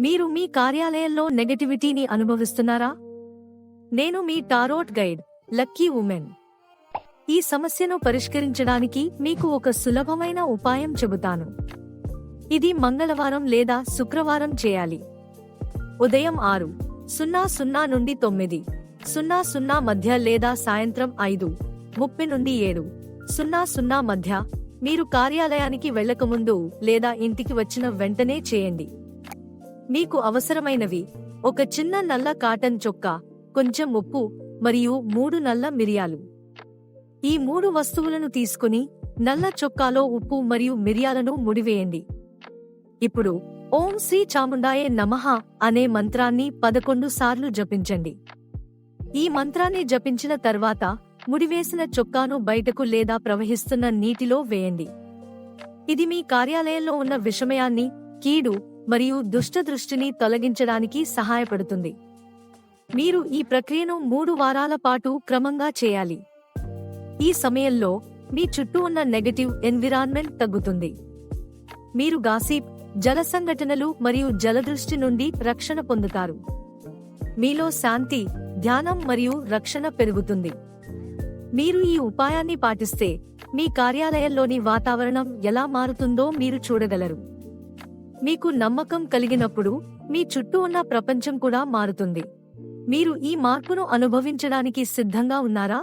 మీరు మీ కార్యాలయంలో నెగటివిటీని అనుభవిస్తున్నారా? నేను మీ టారోట్ గైడ్ లక్కీ ఉమెన్. ఈ సమస్యను పరిష్కరించడానికి మీకు ఒక సులభమైన ఉపాయం చెబుతాను. ఇది మంగళవారం లేదా శుక్రవారం చేయాలి. ఉదయం ఆరు సున్నా సున్నా నుండి తొమ్మిది సున్నా సున్నా మధ్య లేదా సాయంత్రం ఐదు ముప్పై నుండి ఏడు సున్నా సున్నా మధ్య మీరు కార్యాలయానికి వెళ్ళకముందు లేదా ఇంటికి వచ్చిన వెంటనే చేయండి. మీకు అవసరమైనవి. ఒక చిన్న నల్ల కాటన్ చొక్కా కొంచెం ఉప్పు మరియు మూడు నల్ల మిరియాలు. ఈ మూడు వస్తువులను తీసుకుని నల్ల చొక్కాలో ఉప్పు మరియు మిరియాలను ముడివేయండి. ఇప్పుడు ఓం శ్రీ చాముండాయే నమః అనే మంత్రాన్ని పదకొండు సార్లు జపించండి. ఈ మంత్రాన్ని జపించిన తర్వాత ముడివేసిన చొక్కాను బయటకు లేదా ప్రవహిస్తున్న నీటిలో వేయండి. ఇది మీ కార్యాలయంలో ఉన్న విషమయాన్ని కీడు మరియు దుష్ట దృష్టిని తొలగించడానికి సహాయపడుతుంది. మీరు ఈ ప్రక్రియను మూడు వారాల పాటు క్రమంగా చేయాలి. ఈ సమయంలో మీ చుట్టూ ఉన్న నెగటివ్ ఎన్విరాన్మెంట్ తగ్గుతుంది. మీరు గాసిప్ జల సంఘటనలు మరియు జలదృష్టి నుండి రక్షణ పొందుతారు. మీలో శాంతి ధ్యానం మరియు రక్షణ పెరుగుతుంది. మీరు ఈ ఉపాయాన్ని పాటిస్తే మీ కార్యాలయంలోని వాతావరణం ఎలా మారుతుందో మీరు చూడగలరు. మీకు నమ్మకం కలిగినప్పుడు మీ చుట్టూ ఉన్న ప్రపంచం కూడా మారుతుంది. మీరు ఈ మార్పును అనుభవించడానికి సిద్ధంగా ఉన్నారా?